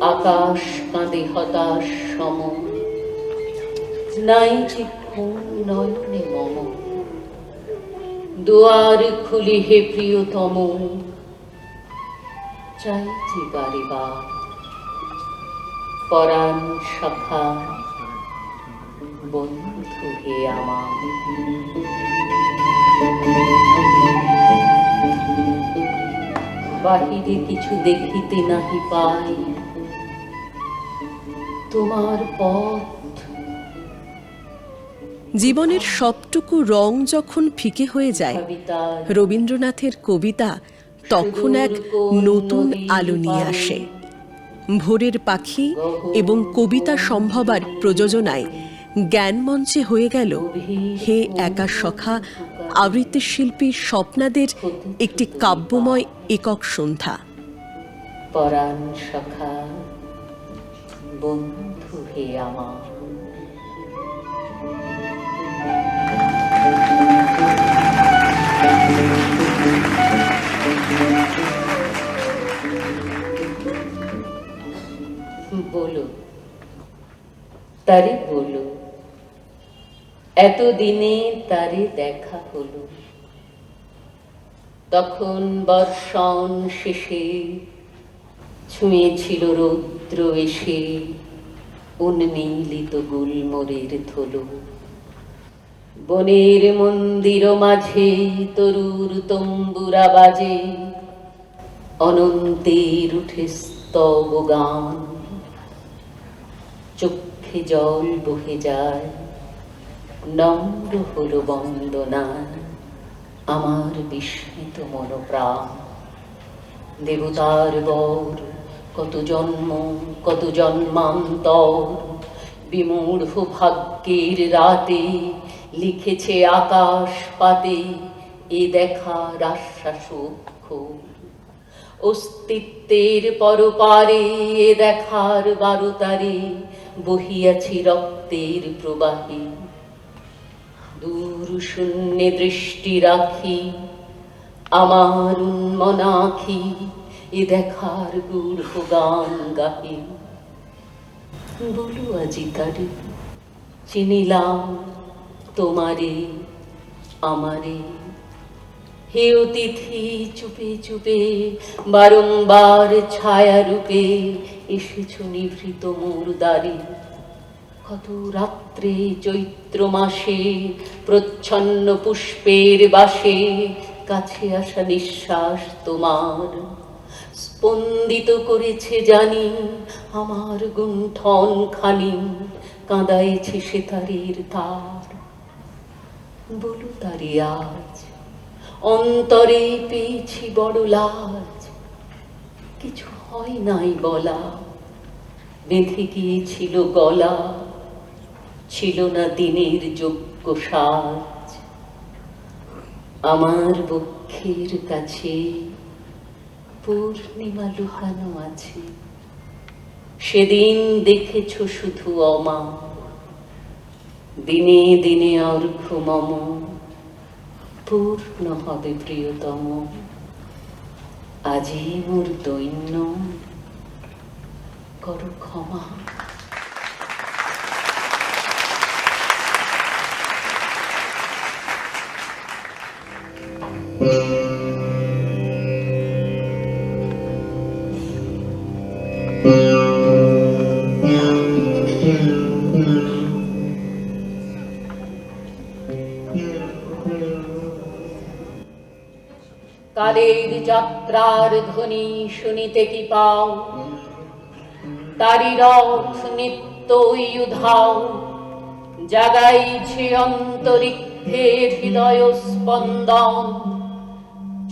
আকাশ কাঁদে হতাশ সম। নাই যে নয়নে মম। দুয়ার খুলি হে প্রিয়তম। চাই যে বারে বার পরাণ শাখা বন্ধু হে আমার। বাহিরে কিছু দেখিতে নাহি পাই। তোমার পথ। জীবনের সবটুকু রং যখন ফিকে হয়ে যায় রবীন্দ্রনাথের কবিতা তখন এক নতুন আলো নিয়ে আসে। ভোরের পাখি এবং কবিতা সম্ভবার প্রযোজনায় জ্ঞানমঞ্চে হয়ে গেল হে একা সখা আবৃত্তি শিল্পী স্বপ্নাদের একটি কাব্যময় একক সন্ধ্যা। পরাণ বন্ধু বলো তারে বলো। এতদিনে তারে দেখা হলো। তখন বর্ষণ শেষে ছুঁয়েছিল রৌদ্র এসে উন্মিলিত গুলমরের থলো বনের মন্দির মাঝে তরুর তম্বুরা বাজে অনন্তের উঠে স্তব গান। চোখে জল বহে যায়। নম্র হল বন্দনা, আমার বিস্মিত মনোপ্রাণ। দেবতার বর, কত জন্ম, কত জন্মান্তর। বিমূঢ় ভাগ্যের রাতে লিখেছে আকাশ পাতে এ দেখার আশ্বাস অক্ষর। অস্তিত্বের পরপারে এ দেখার বারোতারে বহিয়াছি রক্তের প্রবাহে। দূর শূন্যে দৃষ্টি রাখি, আমার উন্মনাখি, এ দেখার গূঢ় গান গাহে। বলু আজি তারে, চিনিলাম তোমারে, আমারে। হে অতিথি, চুপে চুপে, বারংবার ছায়া রূপে এসেছ নিভৃত মোর কত রাত্রে চৈত্র মাসে প্রচ্ছন্ন পুষ্পের বাসে কাছে আসা নিঃশ্বাস তোমার। স্পন্দিত করেছে জানি আমার গুণ্ঠন খানি, কাঁদাইছে সেতারের তার। বলু তারি আজ, অন্তরে পেয়েছি বড় লাজ। কিছু হয় নাই বলা, বেঁধে গিয়েছিল গলা। ছিল না দিনের যোগ্য সাজ। আমার বক্ষের কাছে পূর্ণিমা লুকানো আছে। সেদিন দেখেছ শুধু অমা দিনে দিনে অর্ঘ মম। পূর্ণ হবে প্রিয়তম। আজি মোর দৈন্য। করো ক্ষমা। কালের যাত্রার ধ্বনি শুনিতে কি পাও? তারি রথ নিত্যই উধাও জাগাইছে অন্তরিক্ষের হৃদয় স্পন্দন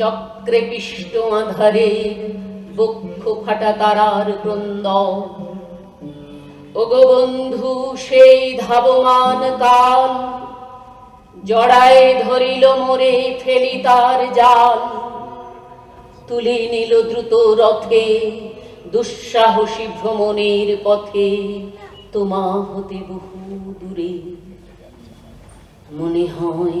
চক্রে পিষ্ট আধারে বক্ষ ফাটা তারার ক্রন্দ। ওগো বন্ধু, সেই ধাবমান কাল জড়ায় ধরিল মোরে ফেলি তার জাল। তুলে নিল দ্রুত রথে দুঃসাহসী ভ্রমণের পথে তোমা হতে বহু দূরে। মনে হয়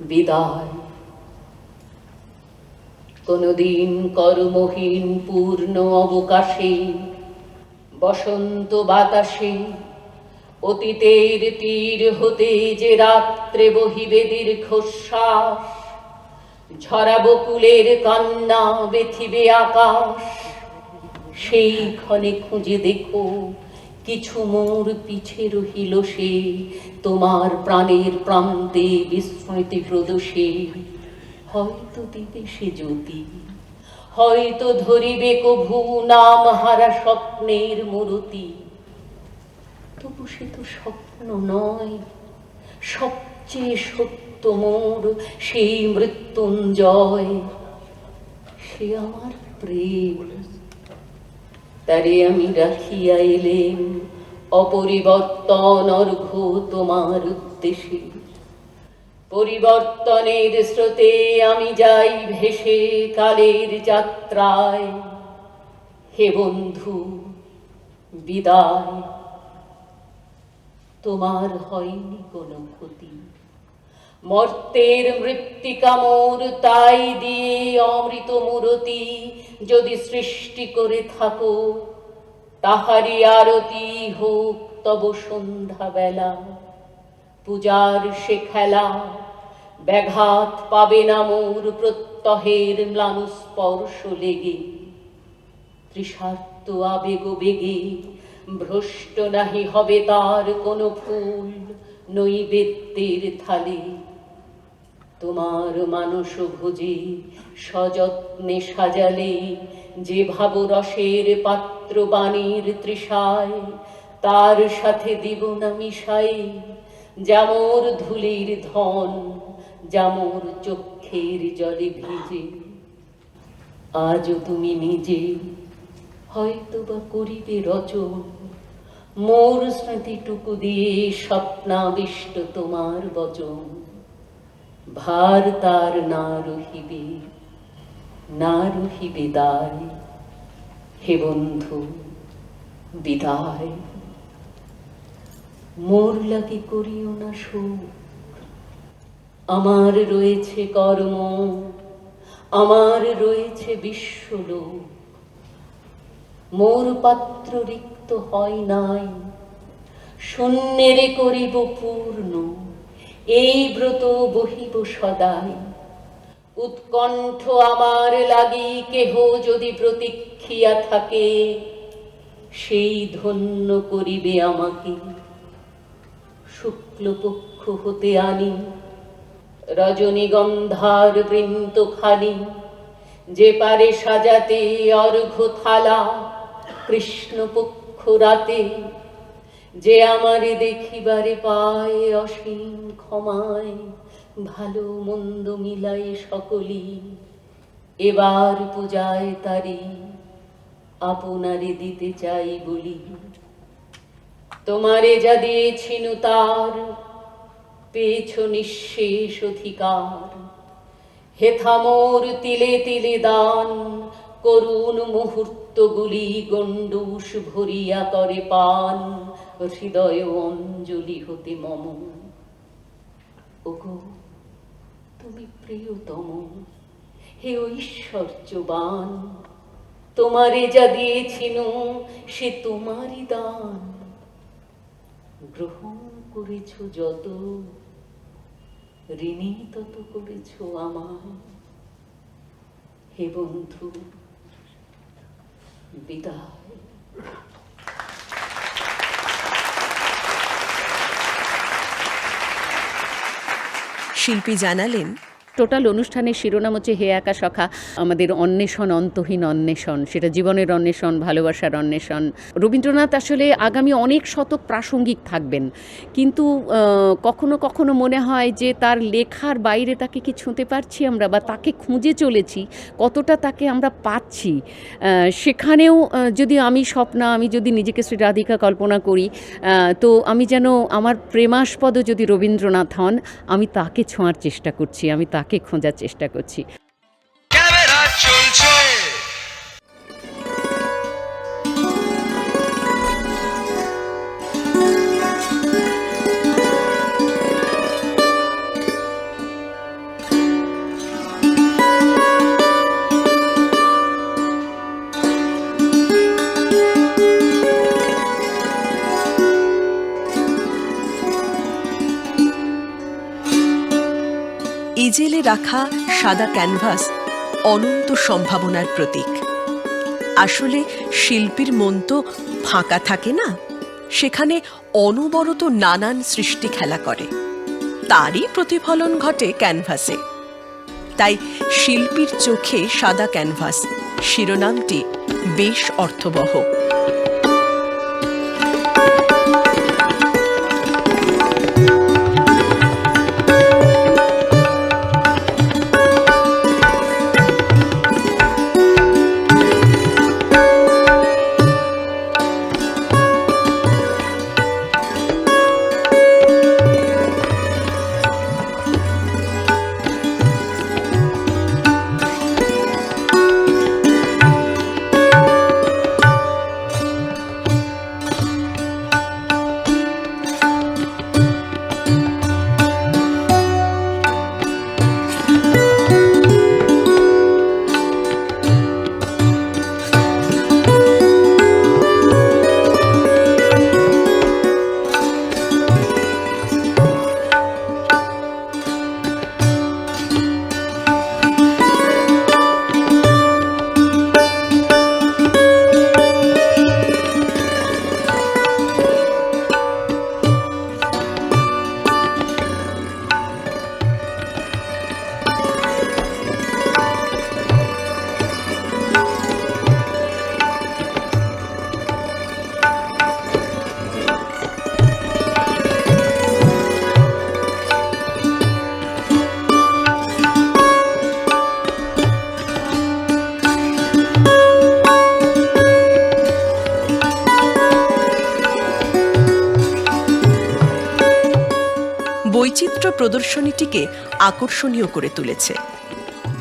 বিদায়। কোনদিন কর্মহীন পূর্ণ অবকাশে, বসন্ত বাতাসে, অতীতের তীর হতে যে রাত্রে বহিবে দীর্ঘশ্বাস ঝরা বকুলের কান্না, বেথিবে আকাশ। সেই ক্ষণে খুঁজে দেখো কিছু মোর পিছে রহিল সে, তোমার প্রাণের প্রান্তে বিস্মৃতি প্রদোষে হয়তো দিবে সে জ্যোতি, হয়তো ধরিবে কভু নাম হারা স্বপ্নের মূরতি। তবু সে তো স্বপ্ন নয়, সবচেয়ে সত্য মোর সেই মৃত্যুঞ্জয়। সে আমার প্রেম। তারে আমি রাখিয়া এলেম। অপরিবর্তন অর্ঘ তোমার উদ্দেশ্যে। পরিবর্তনের স্রোতে আমি যাই ভেসে কালের যাত্রায়। হে বন্ধু, বিদায়। তোমার হয়নি কোনো ক্ষতি। মর্তের মৃত্তিকা মোর তাই দিয়ে অমৃত মূরতি যদি সৃষ্টি করে থাকো তাহারি আরতি হোক তব সন্ধ্যা বেলা পূজার সে খেলা ব্যাঘাত পাবে না মোর প্রত্যহের ম্লান স্পর্শ লেগে। তৃষার্ত আবেগ বেগে ভ্রষ্ট নাহি হবে তার কোনো ফুল নৈবেদ্যের থালে। তোমার মানস ভোজে, সযত্নে সাজালে যে ভাব রসের পাত্র বাণীর তৃষায়, তার সাথে দিব না মিশাই। জামর ধুলির ধন, জামর চক্ষের জলে ভিজে। আজও তুমি নিজে হয়তো বা করিবে রচন। মোর স্মৃতিটুকু দিয়ে স্বপ্নাবিষ্ট তোমার বচন। ভার তার না রহিবে না রহিবে দায়। হে বন্ধু, বিদায়। মোর লাগি করিও না শোক আমার রয়েছে কর্ম, আমার রয়েছে বিশ্বলোক। মোর পাত্র রিক্ত হয় নাই, শূন্যেরে করিব পূর্ণ। এই ব্রত বহিব সদাই। উৎকণ্ঠ আমার লাগি কেহ যদি প্রতীক্ষিয়া থাকে, সেই ধন্য করিবে আমাকে। শুক্লপক্ষ হতে আনি, রজনীগন্ধার বৃন্ত খানি, যে পারে সাজাতে অর্ঘ থালা, কৃষ্ণপক্ষ রাতে যে আমারে দেখিবারে পায় অসীম ক্ষমায়, ভালো মন্দ মিলাই সকলি এবার পূজায় তারি আপনারে দিতে চাই বলি। তোমারে যা দিয়েছিনু তার, পেয়েছ নিঃশেষ অধিকার। হেথা মোর তিলে তিলে দান, করুণ মুহূর্তগুলি গণ্ডুষ ভরিয়া করে পান। হৃদয় অঞ্জলি হতে মম ওগো, তুমি প্রিয়তম। হে ঐশ্বর্যবান, তোমারে যা দিয়েছিনু, সে তোমারই দান। গ্রহণ করেছ যত, ঋণী তত করেছ আমায়। হে বন্ধু, বিদায়। শিল্পী জানালেন টোটাল অনুষ্ঠানের শিরোনাম হচ্ছে হে একা সখা, আমাদের অন্বেষণ, অন্তহীন অন্বেষণ। সেটা জীবনের অন্বেষণ, ভালোবাসার অন্বেষণ। রবীন্দ্রনাথ আসলে আগামী অনেক শতক প্রাসঙ্গিক থাকবেন। কিন্তু কখনো কখনো মনে হয় যে তার লেখার বাইরে তাকে কি ছুঁতে পারছি আমরা বা তাকে খুঁজে চলেছি, কতটা তাকে আমরা পাচ্ছি? সেখানেও যদি আমি স্বপ্না, আমি যদি নিজেকে শ্রী রাধিকা কল্পনা করি তো আমি যেন আমার প্রেমাস্পদ যদি রবীন্দ্রনাথ হন, আমি তাকে ছোঁয়ার চেষ্টা করছি, আমি তাকে খোঁজার চেষ্টা করছি। রাখা সাদা ক্যানভাস অনন্ত সম্ভাবনার প্রতীক। আসলে শিল্পীর মন তো ফাঁকা থাকে না। সেখানে অনবরত নানান সৃষ্টি খেলা করে। তারই প্রতিফলন ঘটে ক্যানভাসে। তাই শিল্পীর চোখে সাদা ক্যানভাস শিরোনামটি বেশ অর্থবহ। প্রদর্শনীটিকে আকর্ষণীয় করে তুলেছে।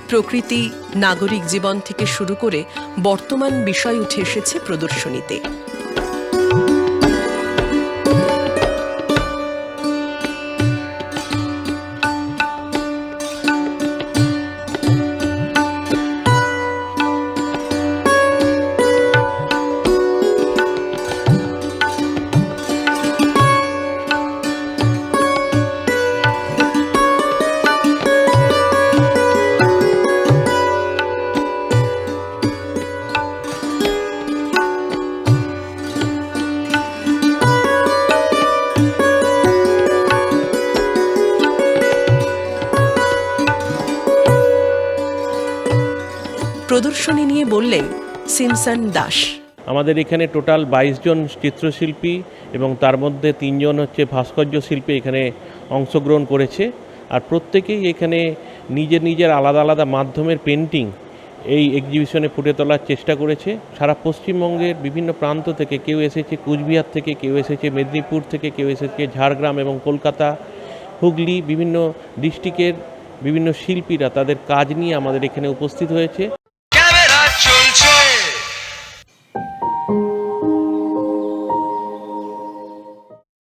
প্রকৃতি, নাগরিক জীবন থেকে শুরু করে বর্তমান বিষয় উঠে এসেছে প্রদর্শনীতে। প্রদর্শনী নিয়ে বললেন সিমসন দাস। আমাদের এখানে টোটাল বাইশ জন চিত্রশিল্পী এবং তার মধ্যে তিনজন হচ্ছে ভাস্কর্য শিল্পী এখানে অংশগ্রহণ করেছে। আর প্রত্যেকেই এখানে নিজের নিজের আলাদা আলাদা মাধ্যমের পেন্টিং এই এক্সিবিশনে ফুটে তোলার চেষ্টা করেছে। সারা পশ্চিমবঙ্গের বিভিন্ন প্রান্ত থেকে কেউ এসেছে, কুচবিহার থেকে কেউ এসেছে, মেদিনীপুর থেকে কেউ এসেছে, ঝাড়গ্রাম এবং কলকাতা, হুগলি, বিভিন্ন ডিস্ট্রিক্টের বিভিন্ন শিল্পীরা তাদের কাজ নিয়ে আমাদের এখানে উপস্থিত হয়েছে।